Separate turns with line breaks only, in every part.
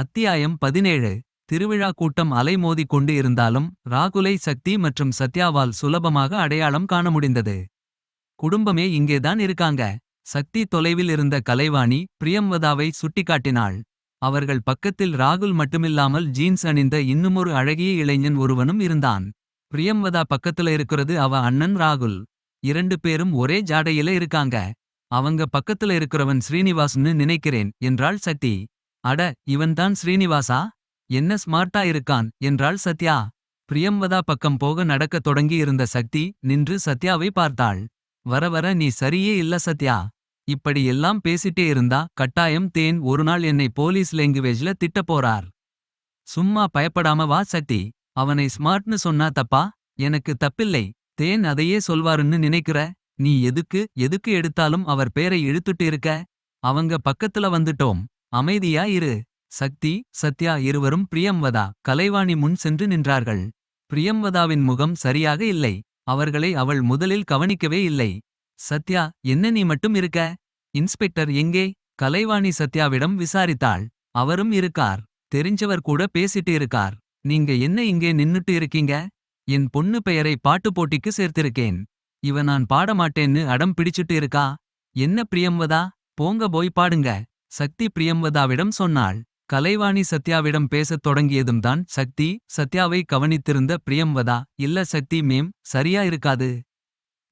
அத்தியாயம் பதினேழு. திருவிழா கூட்டம் அலைமோதிக் கொண்டு இருந்தாலும் ராகுலை சக்தி மற்றும் சத்யாவால் சுலபமாக அடையாளம் காண முடிந்தது. குடும்பமே இங்கேதான் இருக்காங்க. சக்தி தொலைவில் இருந்த கலைவாணி பிரியம்வதாவை சுட்டிக்காட்டினாள். அவர்கள் பக்கத்தில் ராகுல் மட்டுமில்லாமல் ஜீன்ஸ் அணிந்த இன்னுமொரு அழகிய இளைஞன் ஒருவனும் இருந்தான். பிரியம்வதா பக்கத்துல இருக்கிறது அவ அண்ணன் ராகுல். இரண்டு பேரும் ஒரே ஜாடையில இருக்காங்க. அவங்க பக்கத்துல இருக்கிறவன் ஸ்ரீனிவாஸ்னு நினைக்கிறேன் என்றாள் சக்தி. அட இவன்தான் ஸ்ரீனிவாசா? என்ன ஸ்மார்ட்டா இருக்கான் என்றாள் சத்யா. பிரியம்வதா பக்கம் போக நடக்கத் தொடங்கி இருந்த சக்தி நின்று சத்யாவை பார்த்தாள். வர வர நீ சரியே இல்ல சத்யா. இப்படி எல்லாம் பேசிட்டே இருந்தா கட்டாயம் தேன் ஒருநாள் என்னை போலீஸ் லேங்குவேஜ்ல திட்டப் போறார். சும்மா பயப்படாம வா சக்தி. அவனை ஸ்மார்ட்னு சொன்னா தப்பா? எனக்கு தப்பில்லை. தேன் அதையே சொல்வாருன்னு நினைக்கிற? நீ எதுக்கு எதுக்கு எடுத்தாலும் அவர் பேரை இழுத்துட்டு இருக்க? அவங்க பக்கத்துல வந்துட்டோம். அமைதியா இரு. சக்தி சத்யா இருவரும் பிரியம்வதா கலைவாணி முன் சென்று நின்றார்கள். பிரியம்வதாவின் முகம் சரியாக இல்லை. அவர்களை அவள் முதலில் கவனிக்கவே இல்லை. சத்யா என்ன நீ மட்டும் இருக்க? இன்ஸ்பெக்டர் எங்கே? கலைவாணி சத்யாவிடம் விசாரித்தாள். அவரும் இருக்கார். தெரிஞ்சவர் கூட பேசிட்டு இருக்கார். நீங்க என்ன இங்கே நின்னுட்டு இருக்கீங்க? என் பொண்ணு பெயரை பாட்டு போட்டிக்கு சேர்த்திருக்கேன். இவ நான் பாடமாட்டேன்னு அடம் பிடிச்சிட்டு இருக்கா? என்ன பிரியம்வதா? போங்க போய் பாடுங்க. சக்தி பிரியம்வதாவிடம் சொன்னாள். கலைவாணி சத்யாவிடம் பேசத் தொடங்கியதும் தான் சக்தி சத்யாவை கவனித்திருந்த பிரியம்வதா இல்ல சக்தி மேம் சரியா இருக்காது.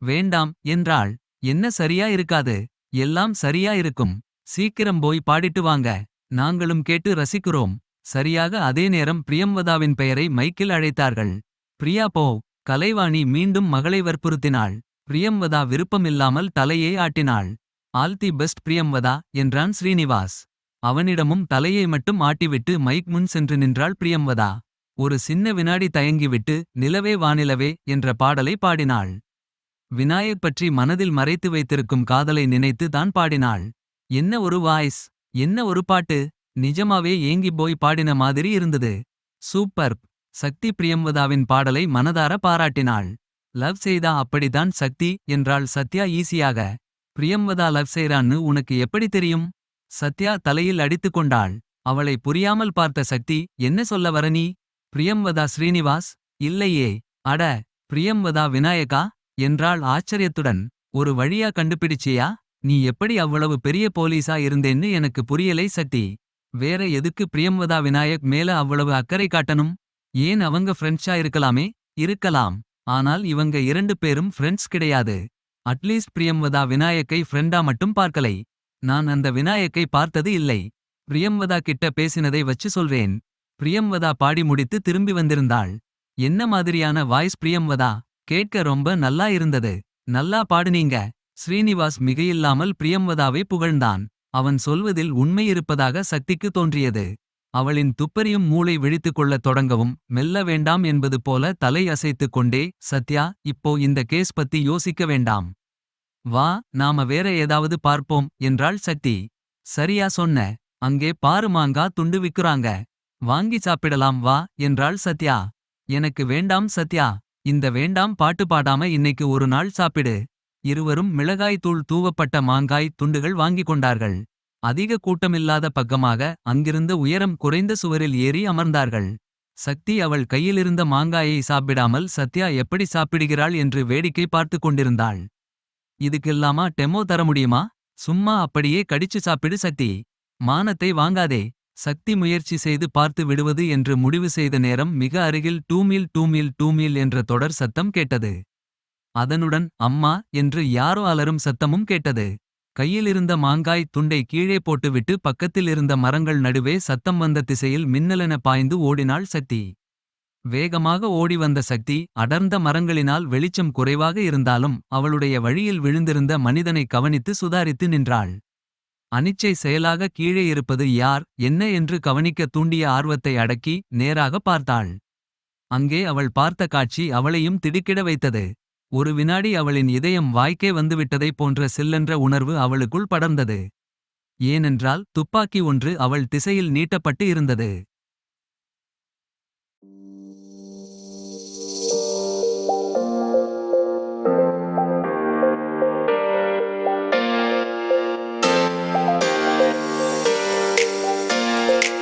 வேண்டாம் என்றாள். என்ன சரியா இருக்காது? எல்லாம் சரியா இருக்கும். சீக்கிரம் போய் பாடிட்டு வாங்க. நாங்களும் கேட்டு ரசிக்கிறோம். சரியாக அதே நேரம் பிரியம்வதாவின் பெயரை மைக்கில் அழைத்தார்கள். பிரியா போ. கலைவாணி மீண்டும் மகளை வற்புறுத்தினாள். பிரியம்வதா விருப்பமில்லாமல் தலையை ஆட்டினாள். ஆல் தி பெஸ்ட் பிரியம்வதா என்றான் ஸ்ரீனிவாஸ். அவனிடமும் தலையை மட்டும் ஆட்டிவிட்டு மைக் முன் சென்று நின்றாள் பிரியம்வதா ஒரு சின்ன வினாடி தயங்கிவிட்டு நிலவே வானிலவே என்ற பாடலை பாடினாள். விநாயக் பற்றி மனதில் மறைத்து வைத்திருக்கும் காதலை நினைத்து தான் பாடினாள். என்ன ஒரு வாய்ஸ் என்ன ஒரு பாட்டு நிஜமாவே ஏங்கிப் போய் பாடின மாதிரி இருந்தது. சூப்பர் சக்தி பிரியம்வதாவின் பாடலை மனதார பாராட்டினாள். லவ் செய்தா அப்படிதான் சக்தி என்றாள் சத்யா ஈஸியாக. பிரியம்வதா லவ் செய்றான்னு உனக்கு எப்படி தெரியும்? சத்யா தலையில் அடித்துக் கொண்டாள். அவளை புரியாமல் பார்த்த சக்தி என்ன சொல்ல வரணி பிரியம்வதா ஸ்ரீனிவாஸ்? இல்லையே. அட பிரியம்வதா விநாயகா? என்றாள் ஆச்சரியத்துடன். ஒரு வழியா கண்டுபிடிச்சியா? நீ எப்படி அவ்வளவு பெரிய போலீஸா இருந்தேன்னு எனக்கு புரியலை சக்தி. வேற எதுக்கு பிரியம்வதா விநாயக் மேல அவ்வளவு அக்கறை காட்டணும்? ஏன் அவங்க ஃப்ரெண்ட்ஸா இருக்கலாமே? இருக்கலாம். ஆனால் இவங்க இரண்டு பேரும் ஃப்ரெண்ட்ஸ் கிடையாது. அட்லீஸ்ட் பிரியம்வதா விநாயக்கை ஃப்ரெண்டா மட்டும் பார்க்கலை. நான் அந்த விநாயக்கை பார்த்தது இல்லை. பிரியம்வதா கிட்ட பேசினதை வச்சு சொல்றேன். பிரியம்வதா பாடி முடித்து திரும்பி வந்திருந்தாள். என்ன மாதிரியான வாய்ஸ் பிரியம்வதா? கேட்க ரொம்ப நல்லா இருந்தது. நல்லா பாடுனீங்க. ஸ்ரீனிவாஸ் மிகையில்லாமல் பிரியம்வதாவை புகழ்ந்தான். அவன் சொல்வதில் உண்மை இருப்பதாக சக்திக்கு தோன்றியது. அவளின் துப்பறியும் மூளை விழித்துக் கொள்ளத் தொடங்கவும் மெல்ல வேண்டாம் என்பது போல தலை அசைத்துக் கொண்டே சத்யா இப்போ இந்த கேஸ் பத்தி யோசிக்க வேண்டாம். வா நாம வேற ஏதாவது பார்ப்போம் என்றாள் சக்தி சரியா சொன்ன. அங்கே பாரு மாங்கா துண்டு விக்குறாங்க வாங்கி சாப்பிடலாம் வா என்றாள் சத்யா. எனக்கு வேண்டாம் சத்யா. இந்த வேண்டாம் பாட்டு பாடாம இன்னைக்கு ஒரு நாள் சாப்பிடு. இருவரும் மிளகாய் தூள் தூவப்பட்ட மாங்காய் துண்டுகள் வாங்கிக் கொண்டார்கள். அதிக கூட்டமில்லாத பக்கமாக அங்கிருந்த உயரம் குறைந்த சுவரில் ஏறி அமர்ந்தார்கள். சக்தி அவள் கையிலிருந்த மாங்காயை சாப்பிடாமல் சத்யா எப்படி சாப்பிடுகிறாள் என்று வேடிக்கை பார்த்து கொண்டிருந்தாள். இதுக்கெல்லாமா டெமோ தர முடியுமா? சும்மா அப்படியே கடிச்சு சாப்பிடு சக்தி. மானத்தை வாங்காதே. சக்தி முயற்சி செய்து பார்த்து விடுவது என்று முடிவு செய்த நேரம் மிக அருகில் டூமில் டூமில் டூமில் என்ற தொடர் சத்தம் கேட்டது. அதனுடன் அம்மா என்று யாரோ அலரும் சத்தமும் கேட்டது. கையிலிருந்த மாங்காய் துண்டை கீழே போட்டுவிட்டு பக்கத்தில் இருந்த மரங்கள் நடுவே சத்தம் வந்த திசையில் மின்னலென பாய்ந்து ஓடினாள் சக்தி. வேகமாக ஓடி வந்த சக்தி அடர்ந்த மரங்களினால் வெளிச்சம் குறைவாக இருந்தாலும் அவளுடைய வழியில் விழுந்திருந்த மனிதனை கவனித்து சுதாரித்து நின்றாள். அனிச்சை செயலாக கீழே இருப்பது யார் என்ன என்று கவனிக்க தூண்டிய ஆர்வத்தை அடக்கி நேராக பார்த்தாள். அங்கே அவள் பார்த்த காட்சி அவளையும் திடுக்கிட வைத்தது. ஒரு வினாடி அவளின் இதயம் வாய்க்கே வந்துவிட்டதைப் போன்ற சில்லென்ற உணர்வு அவளுக்குள் படர்ந்தது. ஏனென்றால் துப்பாக்கி ஒன்று அவள் திசையில் நீட்டப்பட்டு இருந்தது.